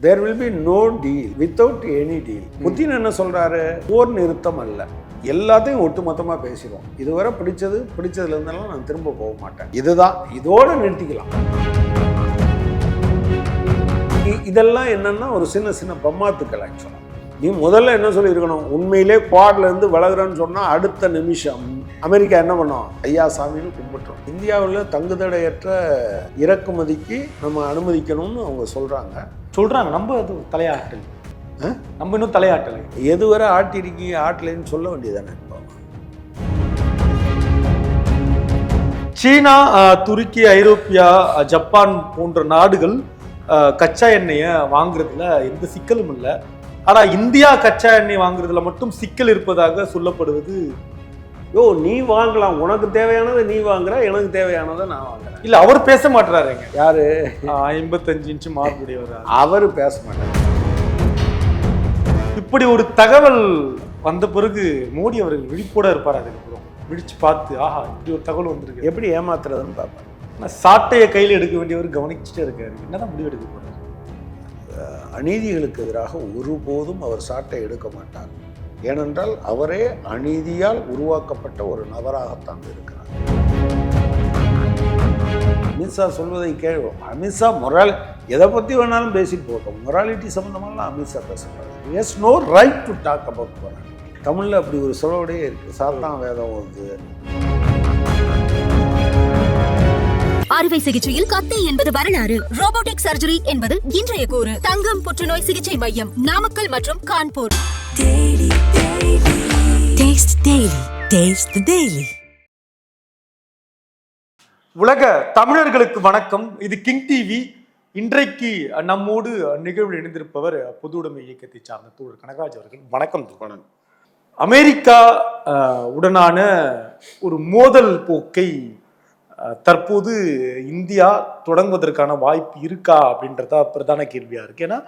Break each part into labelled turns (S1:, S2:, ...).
S1: There will be no deal without any deal Putin என்ன சொல்றாரு? போர் நிறுத்தம் அல்ல. எல்லாத்தையும் ஒட்டுமொத்தமா பேசிடுவோம் இதுவரை பிடிச்சது பிடிச்சதுல இருந்தெல்லாம் நான் திரும்ப போக மாட்டேன். இதுதான். இதோட நிறுத்திக்கலாம். இ- இதெல்லாம் என்னன்னா ஒரு சின்ன சின்ன பம்மாத்துக்கள் ஆக்சுவலாக நீ முதல்ல என்ன சொல்லியிருக்கணும்? உண்மையிலே குவாட்லேருந்து விலகுறேன்னு அடுத்த நிமிஷம். அமெரிக்கா என்ன பண்ணோம்? ஐயா சாமின்னு கும்பிட்டுரும். இந்தியாவில் தங்குதடையற்ற இறக்குமதிக்கு நம்ம அனுமதிக்கணும்னு அவங்க சொல்கிறாங்க
S2: சொல்றாங்க நம்ம அது தலையாட்டல்? நம்ம இன்னும் தலையாட்டலை.
S1: எதுவரை ஆட்டிருக்கீங்க ஆட்டலைன்னு சொல்ல வேண்டியதானே
S2: சீனா துருக்கி ஐரோப்பியா ஜப்பான் போன்ற நாடுகள் கச்சா எண்ணெயை வாங்குறதுல எந்த சிக்கலும் இல்லை. ஆனா இந்தியா கச்சா எண்ணெய் வாங்குறதுல மட்டும் சிக்கல் இருப்பதாக சொல்லப்படுவது
S1: யோ நீ வாங்கலாம். உனக்கு தேவையானதை நீ வாங்குற எனக்கு தேவையானதை நான் வாங்குறேன்.
S2: இல்ல அவர் பேச மாட்டுறாருங்க
S1: யாரு?
S2: ஐம்பத்தஞ்சு இன்ச்சு மார்புடையவர்.
S1: அவர் பேச மாட்டார்.
S2: இப்படி ஒரு தகவல் வந்த பிறகு மோடி அவர்கள் விழிப்போட இருப்பார் அதுக்கப்புறம் விழிச்சு பார்த்து ஆஹா இப்படி ஒரு தகவல் வந்திருக்கு.
S1: எப்படி ஏமாத்துறதுன்னு பார்ப்பேன்
S2: ஆனா, சாட்டையை கையில் எடுக்க வேண்டியவர் கவனிச்சுட்டே இருக்காரு. என்னதான் முடிவு எடுக்க போறாரு?
S1: அநீதிகளுக்கு எதிராக ஒருபோதும் அவர் சாட்டை எடுக்க மாட்டார். ஏனென்றால் அவரே அநீதியால் உருவாக்கப்பட்ட ஒரு நபராகத்தான் இருக்கிறார். அமித்ஷா சொல்வதை கேள்வோம் அமித்ஷா மொரால் எதை பற்றி வேணாலும் பேசிட்டு போட்டோம் மொராலிட்டி சம்மந்தமாலாம் அமித்ஷா பேசக்கூடாது. Yes no right to talk about morality தமிழில் அப்படி ஒரு சொல்லோடையே இருக்குது சாத்தான் வேதம் வந்து
S3: அறுவை சிகிச்சையில் கத்தி என்பது வரலாறு. ரோபோட்டிக் சர்ஜரி என்பது இன்றைய கூறு. தங்கம் புற்றுநோய் சிகிச்சை மையம் நாமக்கல் மற்றும் Kanpur.
S4: Taste Daily. Taste the Daily.
S2: உலக தமிழர்களுக்கு வணக்கம். இது கிங் டிவி இன்றைக்கு நம்மோடு நிகழ்வில் இணைந்திருப்பவர் பொது உடைமை இயக்கத்தை சார்ந்த தூர் கனகராஜ் அவர்கள். வணக்கம் வணக்கம். அமெரிக்கா உடனான ஒரு மோதல் போக்கை தற்போது இந்தியா தொடங்குவதற்கான வாய்ப்பு இருக்கா அப்படின்றதா பிரதான கேள்வியா இருக்கு. ஏன்னா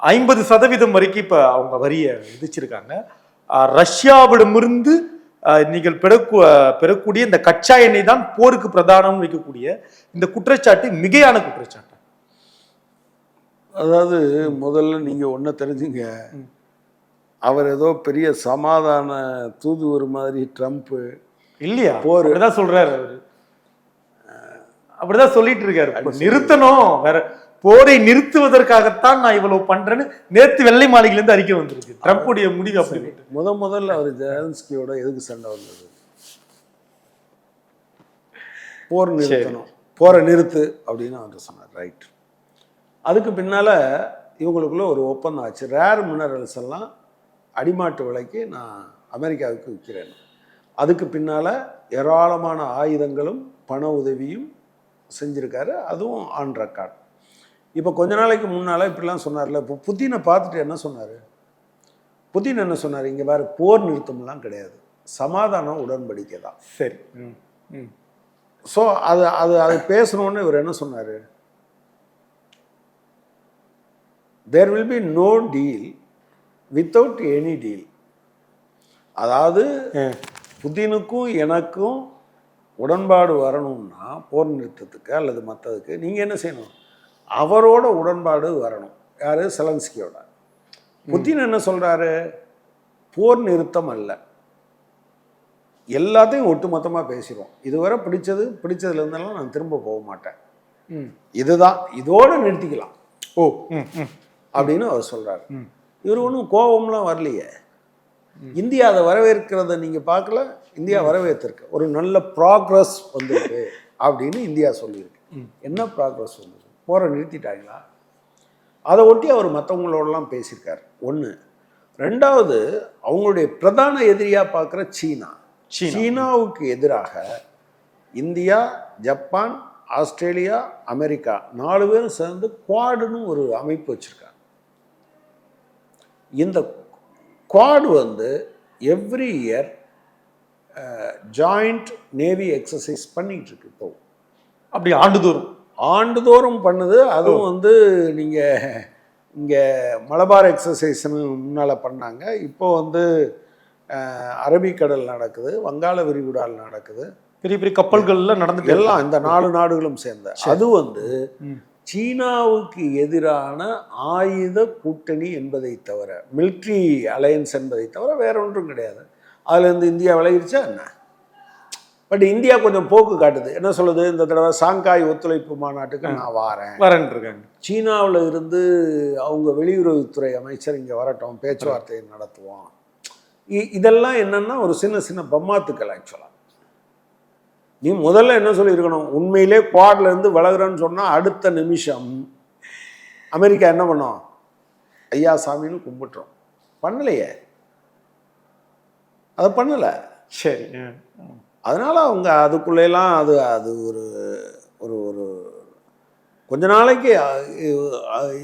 S2: ஐம்பது சதவீதம் வரைக்கும் இப்ப அவங்க வரியை விதிச்சிருக்காங்க. ரஷ்யாவிடமிருந்து நீங்கள் பெறக்கு பெறக்கூடிய இந்த கச்சா எண்ணெய் தான் போருக்கு பிரதானம் வைக்கக்கூடிய இந்த குற்றச்சாட்டு மிகையான குற்றச்சாட்டு.
S1: அதாவது முதல்ல நீங்கள் ஒன்றை தெரிஞ்சுங்க. அவர் ஏதோ பெரிய சமாதான தூதுவர் மாதிரி ட்ரம்ப்பு
S2: இல்லையா?
S1: போரு.
S2: அவரு. அஹ், அப்படிதான் சொல்லிட்டு இருக்காரு நிறுத்தணும். வேற போரை நிறுத்துவதற்காகத்தான் நான் இவ்வளவு பண்றேன்னு நேத்து வெள்ளை மாளிகையில இருந்து அறிக்கை வந்திருக்கு. ட்ரம்ப்புடைய முடிவு அப்படி
S1: முத முதல்ல அவர் ஜெலன்ஸ்கியோட எதுக்கு சண்டை வந்தது? போர் நிறுத்தணும். போரை நிறுத்து அப்படின்னு அவர் சொன்னார். ரைட் அதுக்கு பின்னால இவங்களுக்குள்ள ஒரு ஒப்பந்தம் ஆச்சு. ரேர் மினரல்ஸ் எல்லாம் அடிமாட்டு விலைக்கு நான் அமெரிக்காவுக்கு விற்கிறேன். அதுக்கு பின்னால ஏராளமான ஆயுதங்களும் பண உதவியும் செஞ்சிருக்காரு. அதுவும் ஆன் ரெக்கார்ட் இப்போ கொஞ்ச நாளைக்கு முன்னால் இப்படிலாம் சொன்னார்ல இப்போ புத்தினை பார்த்துட்டு என்ன சொன்னார்? புதின் என்ன சொன்னார்? இங்கே வேறு போர் நிறுத்தம்லாம் கிடையாது. சமாதானம் உடன்படிக்கை தான்.
S2: சரி. ம்.
S1: ஸோ அது அது அது பேசணுன்னு இவர் என்ன சொன்னார்? There will be no deal without any deal அதாவது புதினுக்கும் எனக்கும் உடன்பாடு வரணும்னா போர் நிறுத்தத்துக்கு அல்லது மற்றதுக்கு நீங்கள் என்ன செய்யணும்? அவரோட உடன்பாடு வரணும். யார்? செலன்ஸ்கியோட. புதின் என்ன சொல்கிறாரு போர் நிறுத்தம் அல்ல. எல்லாத்தையும் ஒட்டுமொத்தமாக பேசிடுவோம். இதுவரை பிடிச்சது பிடிச்சதுல இருந்தெல்லாம் நான் திரும்ப போக மாட்டேன். இதுதான். இதோட நிறுத்திக்கலாம்.
S2: ஓ.
S1: அப்படின்னு அவர் சொல்றாரு.
S2: ம்.
S1: இவர் ஒன்றும் கோபம்லாம் வரலையே. இந்தியா அதை வரவேற்கிறத நீங்க பார்க்கல? இந்தியா வரவேற்றிருக்கு ஒரு நல்ல ப்ராக்ரஸ் வந்திருக்கு அப்படின்னு இந்தியா சொல்லியிருக்கு. என்ன ப்ராக்ரஸ் வந்தது? போரை நிறுத்திட்டாங்களா? அதை ஒட்டி அவர் மற்றவங்களோடலாம் பேசியிருக்காரு. ஒன்று ரெண்டாவது அவங்களுடைய பிரதான எதிரியாக பார்க்குற சீனா.
S2: சீனா.
S1: சீனாவுக்கு எதிராக இந்தியா ஜப்பான் ஆஸ்திரேலியா அமெரிக்கா நாலு பேரும் சேர்ந்து குவாடுன்னு ஒரு அமைப்பு வச்சுருக்காங்க. இந்த குவாடு வந்து every year joint navy exercise பண்ணிட்டு இருக்கு இப்போ.
S2: அப்படி ஆண்டுதோறும்.
S1: ஆண்டுதோறும் பண்ணுது. அதுவும் வந்து நீங்கள் இங்கே மலபார் எக்ஸசைஸ்னு முன்னால் பண்ணாங்க. இப்போ வந்து அரபிக்கடல் நடக்குது வங்காள விரிகுடால் நடக்குது.
S2: பெரிய பெரிய கப்பல்கள்ல நடந்துட்டு
S1: எல்லாம் இந்த நாலு நாடுகளும் சேர்ந்த. அது வந்து. சீனாவுக்கு எதிரான ஆயுத கூட்டணி என்பதை தவிர மிலிட்ரி அலையன்ஸ் என்பதை தவிர வேற ஒன்றும் கிடையாது. அதுல இருந்து இந்தியா விலகிருச்சா? என்ன? பட் இந்தியா கொஞ்சம் போக்கு காட்டுது. என்ன சொல்லுது? இந்த தடவை சாங்காய் ஒத்துழைப்பு மாநாட்டுக்கு நான் வாரேன்.
S2: வரேன் இருக்காங்க
S1: சீனாவில் இருந்து அவங்க வெளியுறவுத்துறை அமைச்சர் இங்கே வரட்டும் பேச்சுவார்த்தை நடத்துவோம். இ- இதெல்லாம் என்னன்னா ஒரு சின்ன சின்ன பம்மாத்துக்கள் ஆக்சுவலாக நீ முதல்ல என்ன சொல்லியிருக்கணும்? உண்மையிலே குவாட்ல இருந்து விலகுறேன்னு சொன்னால் அடுத்த நிமிஷம் அமெரிக்கா என்ன பண்ணோம்? ஐயா சாமின்னு கும்பிட்டுறோம் பண்ணலையே. அதை பண்ணலை.
S2: சரி.
S1: அதனால அவங்க அதுக்குள்ளெல்லாம் அது அது ஒரு ஒரு ஒரு கொஞ்ச நாளைக்கு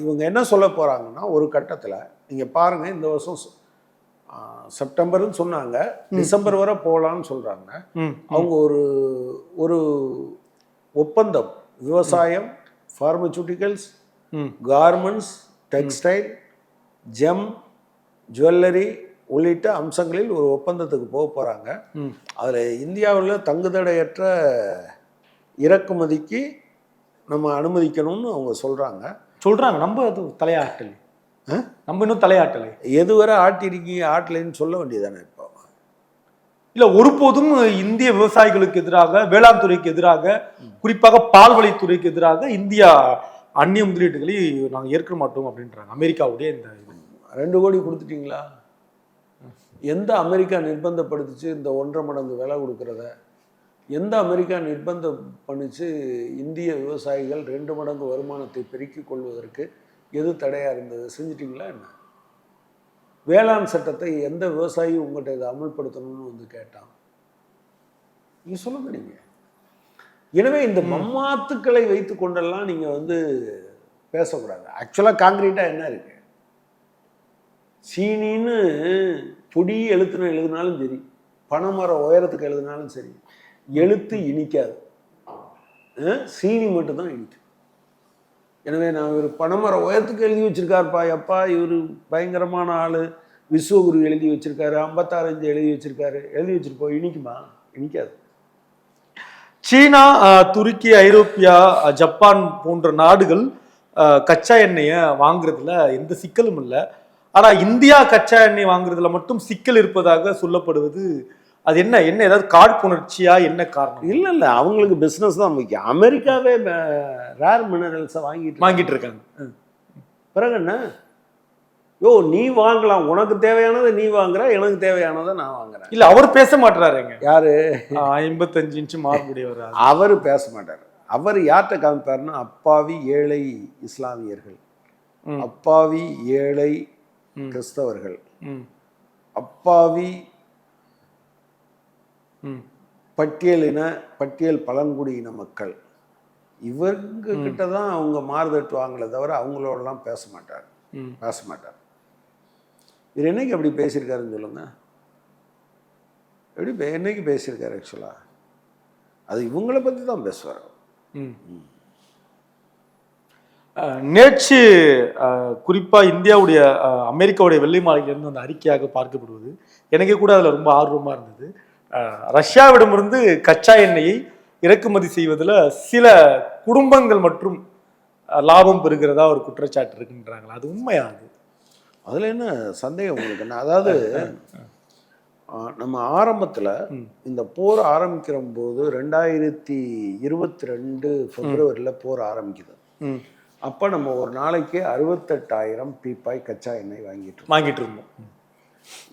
S1: இவங்க என்ன சொல்ல போறாங்கன்னா ஒரு கட்டத்தில் நீங்க பாருங்க இந்த வருஷம் செப்டம்பர்னு சொன்னாங்க. டிசம்பர் வரை போகலான்னு சொல்றாங்க.
S2: ம்
S1: அவங்க ஒரு ஒரு ஒப்பந்தம். விவசாயம் pharmaceuticals garments textile gem jewellery உள்ளிட்ட அம்சங்களில் ஒரு ஒப்பந்தத்துக்கு போக போகிறாங்க அதில் இந்தியாவில் தங்குதடையற்ற இறக்குமதிக்கு நம்ம அனுமதிக்கணும்னு அவங்க சொல்கிறாங்க
S2: சொல்றாங்க. நம்ம அது தலையாட்டலை. நம்ம இன்னும் தலையாட்டலை.
S1: எதுவரை ஆட்டிருக்கீங்க ஆட்டலைன்னு சொல்ல வேண்டியதானே இப்போ?
S2: இல்ல ஒருபோதும் இந்திய விவசாயிகளுக்கு எதிராக வேளாண் துறைக்கு எதிராக குறிப்பாக பால்வளைத்துறைக்கு எதிராக இந்தியா அந்நிய முதலீடுகளை நாங்க ஏற்க மாட்டோம் அப்படின்றாங்க. அமெரிக்காவுடைய இந்த
S1: ரெண்டு கோடி கொடுத்துட்டீங்களா? எந்த அமெரிக்கா நிர்பந்தப்படுத்துச்சு இந்த ஒன்றரை மடங்கு விலை கொடுக்கறத? எந்த அமெரிக்கா நிர்பந்தம் பண்ணிச்சு இந்திய விவசாயிகள் ரெண்டு மடங்கு வருமானத்தை பெருக்கிக் கொள்வதற்கு எது தடையாக இருந்தது? செஞ்சிட்டிங்களா என்ன? வேளாண் சட்டத்தை எந்த விவசாயி உங்கள்கிட்ட இதை அமல்படுத்தணும்னு வந்து கேட்டான்? நீங்க சொல்லுங்க நீங்க. எனவே இந்த மம்மாத்துக்களை வைத்து கொண்டெல்லாம் நீங்க வந்து பேசக்கூடாது. ஆக்சுவலாக காங்கிரீட்டாக என்ன இருக்கு? சீனின்னு பொடி எழுத்துனா எழுதினாலும் சரி பனைமரம் உயரத்துக்கு எழுதினாலும் சரி எழுத்து இனிக்காது. சீனி மட்டும்தான் இனிக்கும் எனவே நான் இவர் பனைமரம் உயரத்துக்கு எழுதி வச்சிருக்காருப்பா எப்பா இவர் பயங்கரமான ஆள். விஸ்வகுரு எழுதி வச்சிருக்காரு ஐம்பத்தாறஞ்சு எழுதி வச்சிருக்காரு. எழுதி வச்சிருப்போம் இனிக்குமா? இனிக்காது.
S2: சீனா துருக்கி ஐரோப்பியா ஜப்பான் போன்ற நாடுகள் கச்சா எண்ணெயை வாங்குறதுல எந்த சிக்கலும் இல்லை. ஆனா இந்தியா கச்சா எண்ணெய் வாங்குறதுல மட்டும் சிக்கல் இருப்பதாக சொல்லப்படுவது அது என்ன? என்ன ஏதாவது காழ்ப்புணர்ச்சியா? என்ன காரணம்?
S1: இல்லை இல்லை. அவங்களுக்கு பிஸ்னஸ் தான் முக்கியம். அமெரிக்காவே ரேர் மினரல்ஸை வாங்கிட்டு
S2: வாங்கிட்டு இருக்காங்க.
S1: பிறகு என்ன? யோ நீ வாங்கலாம். உனக்கு தேவையானதை நீ வாங்குற எனக்கு தேவையானதை நான் வாங்குறேன்.
S2: இல்ல அவர் பேச மாட்டாருங்க
S1: யாரு?
S2: ஐம்பத்தஞ்சு இன்ச்சு அது.
S1: அவர் பேச மாட்டார். அவர் யார்கிட்ட காமிப்பாருன்னா அப்பாவி ஏழை இஸ்லாமியர்கள். அப்பாவி ஏழை. கிறிஸ்தவர்கள். அப்பாவி. பட்டியலின பட்டியல் பழங்குடியின மக்கள். இவங்க கிட்ட தான் அவங்க மாறுதட்டுவாங்களே தவிர அவங்களோடலாம் பேச மாட்டார். பேச மாட்டார். இவர் என்னைக்கு அப்படி பேசியிருக்காருன்னு சொல்லுங்க. எப்படி என்னைக்கு பேசியிருக்காரு ஆக்சுவலாக அது இவங்களை பற்றி தான் பேசுவார்
S2: ம். நேற்று அஹ், குறிப்பா இந்தியாவுடைய அமெரிக்காவுடைய வெள்ளை மாளிகையிலிருந்து அந்த அறிக்கையாக பார்க்கப்படுவது எனக்கே கூட அதுல ரொம்ப ஆர்வமா இருந்தது. ரஷ்யாவிடமிருந்து கச்சா எண்ணெயை இறக்குமதி செய்வதில் சில குடும்பங்கள் மற்றும் லாபம் பெறுகிறதா ஒரு குற்றச்சாட்டு இருக்குன்றாங்களா? அது உண்மையா அது?
S1: அதில் என்ன சந்தேகம் உங்களுக்கு என்ன? அதாவது நம்ம ஆரம்பத்தில். இந்த போர் ஆரம்பிக்கிற போது ரெண்டாயிரத்தி இருபத்தி ரெண்டு பிப்ரவரியில் போர் ஆரம்பிக்குது. அப்போ நம்ம ஒரு நாளைக்கு அறுபத்தெட்டாயிரம் பீப்பாய் கச்சா எண்ணெய் வாங்கிட்டு.
S2: வாங்கிட்டு இருந்தோம் ம்.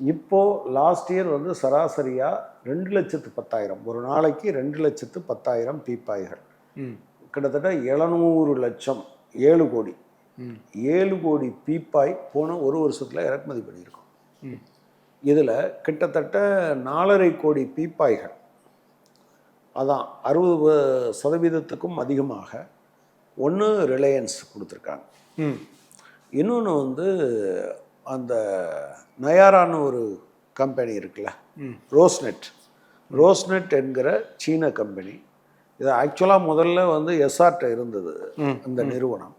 S1: இப்போ லாஸ்ட் இயர் வந்து சராசரியா ரெண்டு லட்சத்து பத்தாயிரம் ஒரு நாளைக்கு ரெண்டு லட்சத்து பத்தாயிரம் பீப்பாய்கள். கிட்டத்தட்ட எழுநூறு லட்சம் ஏழு கோடி. ஏழு கோடி பீப்பாய் போன ஒரு வருஷத்துல இறக்குமதி பண்ணியிருக்கோம். இதுல கிட்டத்தட்ட நாலரை கோடி பீப்பாய்கள் அதான் அறுபது சதவீதத்துக்கும் அதிகமாக ஒன்று ரிலையன்ஸ் கொடுத்துருக்காங்க
S2: ம்.
S1: இன்னொன்று வந்து அந்த நயாரான்னு ஒரு கம்பெனி இருக்குல்ல
S2: ம்.
S1: ரோஸ்நெட் ரோஸ்நெட் என்கிற சீன கம்பெனி இது ஆக்சுவலாக முதல்ல வந்து எஸ்ஆர்ட்ட இருந்தது. அந்த நிறுவனம்.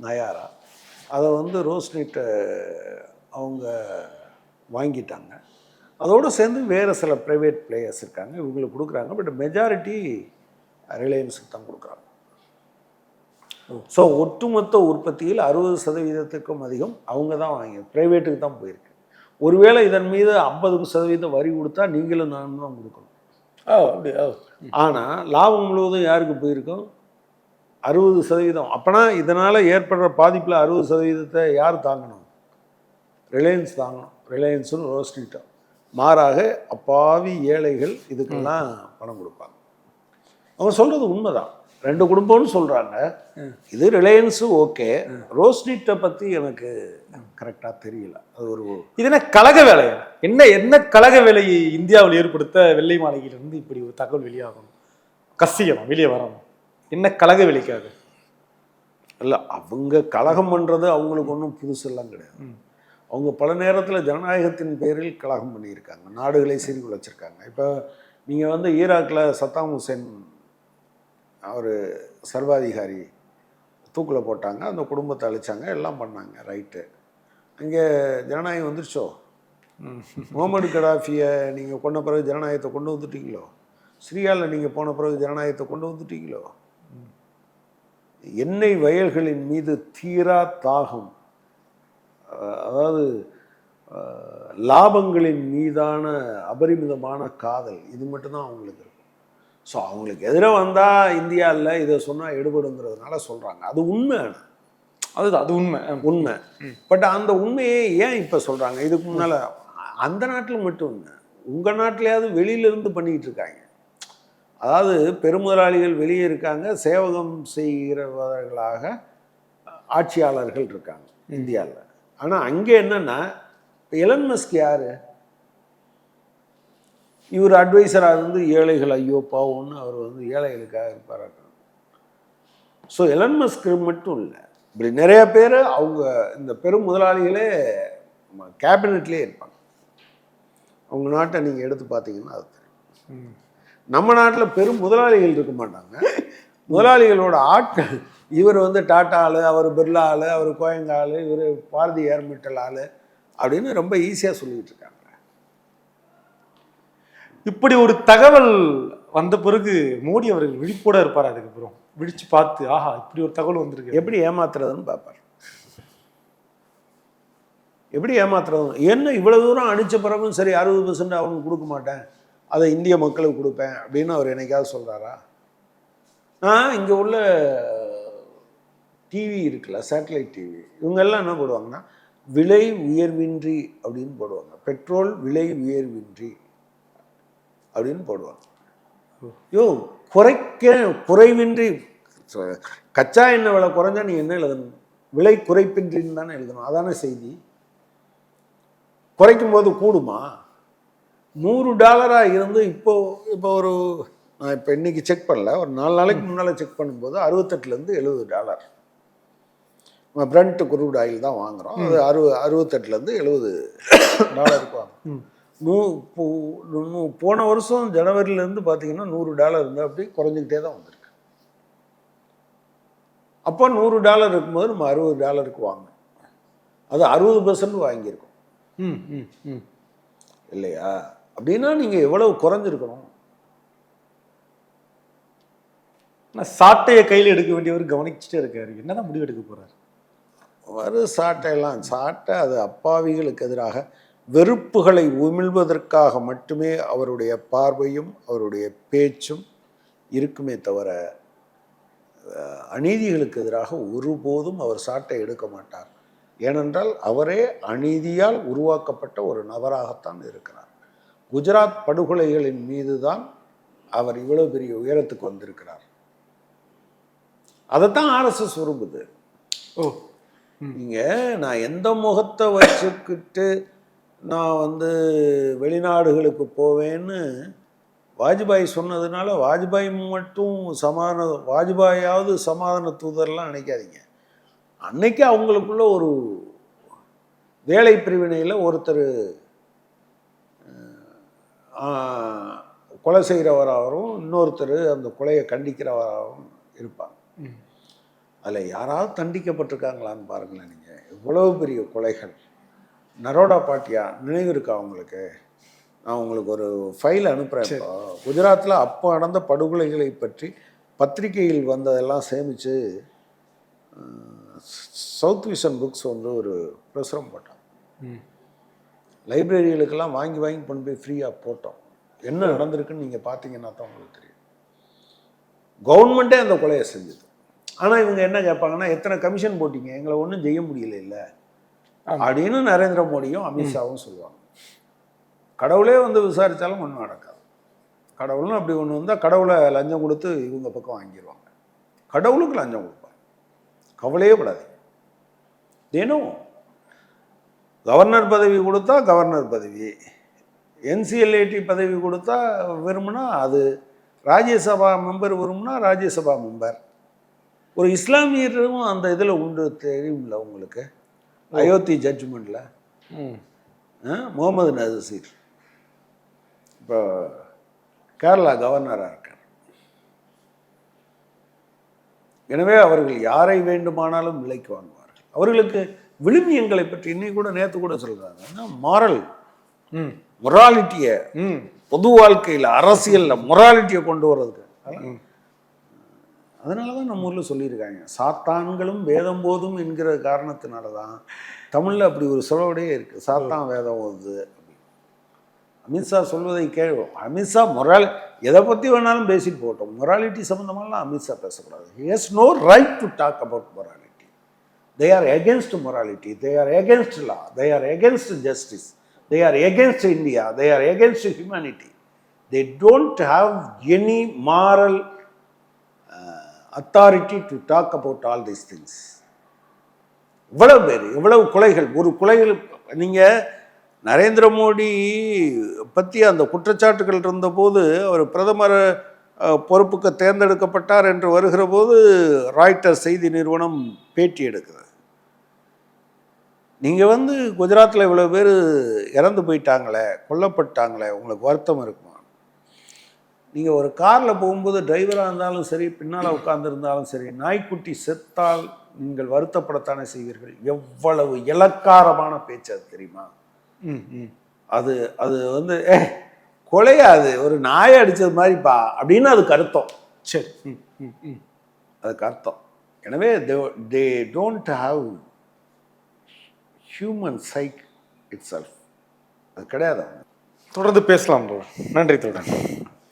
S1: நயாரா அதை வந்து ரோஸ்நெட்டை அவங்க வாங்கிட்டாங்க அதோடு சேர்ந்து வேறு சில ப்ரைவேட் பிளேயர்ஸ் இருக்காங்க இவங்களுக்கு கொடுக்குறாங்க பட் மெஜாரிட்டி ரிலையன்ஸுக்கு தான் கொடுக்குறாங்க ஸோ ஒட்டுமொத்த உற்பத்தியில் அறுபது சதவீதத்துக்கும் அதிகம் அவங்க தான் வாங்கி ப்ரைவேட்டுக்கு தான் போயிருக்கு. ஒருவேளை இதன் மீது ஐம்பது சதவீதம் வரி கொடுத்தா நீங்களும் நானும் தான் கொடுக்கணும்.
S2: ஓ
S1: ஆனால் லாபம் முழுவதும் யாருக்கு போயிருக்கும்? அறுபது சதவீதம். அப்போனா இதனால் ஏற்படுற பாதிப்பில் அறுபது சதவீதத்தை யார் தாங்கணும்? ரிலையன்ஸ் தாங்கணும். ரிலையன்ஸும் ரோஸ்னிட்டும் மாறாக அப்பாவி ஏழைகள் இதுக்கெல்லாம் பணம் கொடுப்பாங்க. அவங்க சொல்கிறது உண்மைதான். ரெண்டு குடும்பம்னு சொல்கிறாங்க இது ரிலையன்ஸு ஓகே. ரோஸ்னிட்டை பற்றி எனக்கு கரெக்டாக தெரியல. அது ஒரு
S2: இது என்ன கழக வேலையா? என்ன என்ன கழக வேலையை இந்தியாவில் ஏற்படுத்த வெள்ளை மாளிகையிலிருந்து இப்படி ஒரு தகவல் வெளியாகணும் கசியணும் வெளியே வரணும். என்ன கழக வேலைக்காக?
S1: இல்லை அவங்க கலகம் பண்ணுறது அவங்களுக்கு ஒன்றும் புதுசெல்லாம் கிடையாது. அவங்க பல நேரத்தில் ஜனநாயகத்தின் பேரில் கலகம் பண்ணியிருக்காங்க. நாடுகளை சீர்குலைச்சிருக்காங்க. இப்போ நீங்கள் வந்து ஈராக்கில் சத்தாம் ஹுசேன் அவர் சர்வாதிகாரி தூக்கில் போட்டாங்க அந்த குடும்பத்தை அழிச்சாங்க எல்லாம் பண்ணாங்க ரைட்டு அங்கே ஜனநாயகம் வந்துருச்சோ? முகமது கடாஃபியை நீங்கள் கொண்ட பிறகு ஜனநாயகத்தை கொண்டு வந்துட்டீங்களோ? சிரியாவில் நீங்கள் போன பிறகு ஜனநாயகத்தை கொண்டு வந்துட்டீங்களோ? எண்ணெய் வயல்களின் மீது தீரா தாகம். அதாவது லாபங்களின் மீதான அபரிமிதமான காதல். இது மட்டும்தான் அவங்களுக்கு ஸோ அவங்களுக்கு எதிராக வந்தால் இந்தியாவில் இதை சொன்னால் எடுபடுங்கிறதுனால சொல்கிறாங்க அது உண்மை.
S2: அதுதான் அது உண்மை.
S1: உண்மை. பட் அந்த உண்மையை ஏன் இப்போ சொல்கிறாங்க இதுக்கு முன்னால் அந்த நாட்டில் மட்டும் இல்லை உங்கள் நாட்டிலேயாவது வெளியிலேருந்து பண்ணிக்கிட்டு இருக்காங்க. அதாவது பெருமுதலாளிகள் வெளியே இருக்காங்க சேவகம் செய்கிறவர்களாக ஆட்சியாளர்கள் இருக்காங்க இந்தியாவில் ஆனால் அங்கே என்னன்னா இப்போ எலன் மஸ்க் யார்? இவர் அட்வைசராக இருந்து ஏழைகள் ஐயோ பாவம்னு அவர் வந்து ஏழைகளுக்காக இருப்பார் ஸோ எலன் மஸ்க் மட்டும் இல்லை இப்படி நிறைய பேர் அவங்க இந்த பெரும் முதலாளிகளே கேபினெட்லேயே இருப்பாங்க. அவங்க நாட்டை நீங்கள் எடுத்து பார்த்தீங்கன்னா அது தெரியும். நம்ம நாட்டில் பெரும் முதலாளிகள் இருக்க மாட்டாங்க. முதலாளிகளோட ஆட்கள் இவர் வந்து டாட்டா ஆளு அவர் பிர்லா ஆளு அவர் கோயங்கா ஆள் இவர் பாரதி ஏர்மிட்டல் ஆளு அப்படின்னு ரொம்ப ஈஸியாக சொல்லிகிட்டு இருக்காங்க.
S2: இப்படி ஒரு தகவல் வந்த பிறகு மோடி அவர்கள் விழிப்போட இருப்பார் அதுக்கப்புறம் விழிச்சு பார்த்து ஆஹா இப்படி ஒரு தகவல் வந்திருக்கு.
S1: எப்படி ஏமாத்துறதுன்னு பார்ப்பார். எப்படி ஏமாத்துறது? என்ன இவ்வளவு தூரம் அடிச்ச பிறகும் சரி அறுபது பர்சன்ட் அவனுக்கு கொடுக்க மாட்டேன். அதை இந்திய மக்களுக்கு கொடுப்பேன் அப்படின்னு அவர் என்னைக்காவது சொல்கிறாரா நான் இங்கே உள்ள டிவி இருக்குல்ல சேட்டலைட் டிவி இவங்கெல்லாம் என்ன போடுவாங்கன்னா விலை உயர்வின்றி அப்படின்னு போடுவாங்க. பெட்ரோல் விலை உயர்வின்றி அப்படின்னு போடுவாங்க. யோ குறைக்க குறைவின்றி கச்சா எண்ணெய் விலை குறைஞ்சா நீ என்ன எழுதணும்? விலை குறைப்பின்றின்னு தானே எழுதணும். அதானே செய்தி. குறைக்கும் போது கூடுமா? நூறு டாலராக இருந்து இப்போ இப்போ ஒரு நான் இப்போ இன்னைக்கு செக் பண்ணல. ஒரு நாலு நாளைக்கு முன்னால் செக் பண்ணும்போது அறுபத்தெட்டுலேருந்து எழுபது டாலர். நம்ம பிரண்ட் குரூட் ஆயில் தான் வாங்குகிறோம் அது அறுபது அறுபத்தெட்டுலேருந்து எழுபது டாலருக்கு வாங்குறோம். நூ போன வருஷம் ஜனவரியிலேருந்து பார்த்தீங்கன்னா நூறு டாலர் இருந்தால் அப்படி குறைஞ்சிக்கிட்டே தான் வந்திருக்கு. அப்போ நூறு டாலர் இருக்கும்போது நம்ம அறுபது டாலருக்கு வாங்கணும். அது அறுபது பர்சன்ட் வாங்கியிருக்கோம்.
S2: ம் ம் ம்.
S1: இல்லையா? அப்படின்னா நீங்கள் எவ்வளவு குறைஞ்சிருக்கணும்?
S2: ஆனா சாட்டையை கையில் எடுக்க வேண்டியவர் கவனிச்சுட்டே இருக்காரு. என்னதான் முடிவு எடுக்க போறாரு?
S1: வரு சாட்டையெல்லாம். சாட்டை அது அப்பாவிகளுக்கு எதிராக வெறுப்புகளை உமிழ்வதற்காக மட்டுமே அவருடைய பார்வையும் அவருடைய பேச்சும் இருக்குமே தவிர அநீதிகளுக்கு எதிராக ஒருபோதும் அவர் சாட்டை எடுக்க மாட்டார். ஏனென்றால் அவரே அநீதியால் உருவாக்கப்பட்ட ஒரு நபராகத்தான் இருக்கிறார். குஜராத் படுகொலைகளின் மீதுதான் அவர் இவ்வளவு பெரிய உயரத்துக்கு வந்திருக்கிறார். அதைத்தான் ஆர்எஸ்எஸ் விரும்புது.
S2: ஓ.
S1: நீங்க நான் எந்த முகத்தை வச்சுக்கிட்டு நான் வந்து வெளிநாடுகளுக்கு போவேன்னு வாஜ்பாய் சொன்னதுனால வாஜ்பாய் மட்டும் சமாதான வாஜ்பாயாவது சமாதான தூதர்லாம் நினைக்காதீங்க. அன்னைக்கு அவங்களுக்குள்ள ஒரு வேலை பிரிவினையில் ஒருத்தர் கொலை செய்கிறவராகவும் இன்னொருத்தர் அந்த கொலையை கண்டிக்கிறவராகவும் இருப்பாங்க. அதில் யாராவது தண்டிக்கப்பட்டிருக்காங்களான்னு பாருங்களேன் நீங்கள் எவ்வளவு பெரிய கொலைகள். நரோடா பாட்டியா நினைவு இருக்கா உங்களுக்கு? நான் உங்களுக்கு ஒரு ஃபைல் அனுப்புகிறேன் குஜராத்தில் அப்போ நடந்த படுகொலைகளை பற்றி பத்திரிகையில் வந்ததெல்லாம் சேமித்து சவுத் விஷன் புக்ஸ் வந்து ஒரு பிரசுரம் போட்டோம். லைப்ரரிகளுக்கெல்லாம் வாங்கி வாங்கி கொண்டு போய் ஃப்ரீயாக போட்டோம். என்ன நடந்திருக்குன்னு நீங்கள் பார்த்தீங்கன்னா தான் உங்களுக்கு தெரியும். கவர்மெண்ட்டே அந்த கொலையை செஞ்சது. ஆனால் இவங்க என்ன கேட்பாங்கன்னா எத்தனை கமிஷன் போட்டீங்க? எங்களை ஒன்றும் செய்ய முடியல இல்லை அப்படின்னு நரேந்திர மோடியும் அமித்ஷாவும் சொல்லுவாங்க. கடவுளே வந்து விசாரித்தாலும் ஒன்றும் நடக்காது. கடவுளும் அப்படி ஒன்று வந்தால் கடவுளை லஞ்சம் கொடுத்து இவங்க பக்கம் வாங்கிடுவாங்க கடவுளுக்கு லஞ்சம் கொடுப்பாங்க. கவலையே படாதீங்க. தினம் கவர்னர் பதவி கொடுத்தா கவர்னர் பதவி. என்சிஎல்ஏடி பதவி கொடுத்தா விரும்பினா அது. ராஜ்யசபா மெம்பர் விரும்பினா ராஜ்யசபா மெம்பர். ஒரு இஸ்லாமியரும் அந்த இதில் உண்டு தெரியும்ல உங்களுக்கு. அயோத்தி ஜட்ஜ்மெண்ட்டில்
S2: ம்.
S1: முகமது நசீர் இப்போ கேரளா கவர்னராக இருக்கார். எனவே அவர்கள் யாரை வேண்டுமானாலும் விலைக்கு வாங்குவார்கள். அவர்களுக்கு விழுமியங்களை பற்றி இன்னைக்கு கூட நேற்று கூட சொல்கிறாங்க மாரல்
S2: ம்.
S1: மொராலிட்டியை
S2: ம்.
S1: பொது வாழ்க்கையில் அரசியலில் மொராலிட்டியை கொண்டு வர்றதுக்கு. அதனால தான் நம்ம ஊரில் சொல்லியிருக்காங்க. சாத்தான்களும் வேதம் போதும் என்கிற காரணத்தினால தான் தமிழில் அப்படி ஒரு சொலவடையே இருக்குது சாத்தான் வேதம் ஓதுது. அமித்ஷா சொல்வதை கேள்வோம் அமித்ஷா மொரால் எதை பற்றி வேணாலும் பேசிட்டு போட்டோம் மொராலிட்டி சம்மந்தமாலாம் அமித்ஷா பேசக்கூடாது. Has no right to talk about morality they are against morality they are against law they are against justice they are against India they are against humanity they don't have any moral authority to talk about all these things இவ்வளவு பேர் இவ்வளவு கொலைகள் ஒரு கொலைகள் நீங்கள் நரேந்திர மோடி பற்றி அந்த குற்றச்சாட்டுகள் இருந்தபோது அவர் பிரதமர் பொறுப்புக்கு தேர்ந்தெடுக்கப்பட்டார் என்று வருகிற போது ராய்டர் செய்தி நிறுவனம் பேட்டி எடுக்குது. நீங்கள் வந்து குஜராத்தில் இவ்வளோ பேர் இறந்து போயிட்டாங்களே கொல்லப்பட்டாங்களே உங்களுக்கு வருத்தம் இருக்குமா? நீங்கள் ஒரு காரில் போகும்போது டிரைவராக இருந்தாலும் சரி பின்னால் உட்கார்ந்திருந்தாலும் சரி நாய்க்குட்டி செத்தால் நீங்கள் வருத்தப்படத்தானே செய்வீர்கள்? எவ்வளவு இலக்காரமான பேச்சு அது தெரியுமா?
S2: ம்
S1: அது அது வந்து ஏ கொலையா அது? ஒரு நாயை அடித்தது மாதிரிப்பா. அப்படின்னு அதுக்கு அர்த்தம்.
S2: சரி
S1: அதுக்கு அர்த்தம். எனவே they don't have human psyche itself அது கிடையாது.
S2: தொடர்ந்து பேசலாம் நன்றி தோழர்.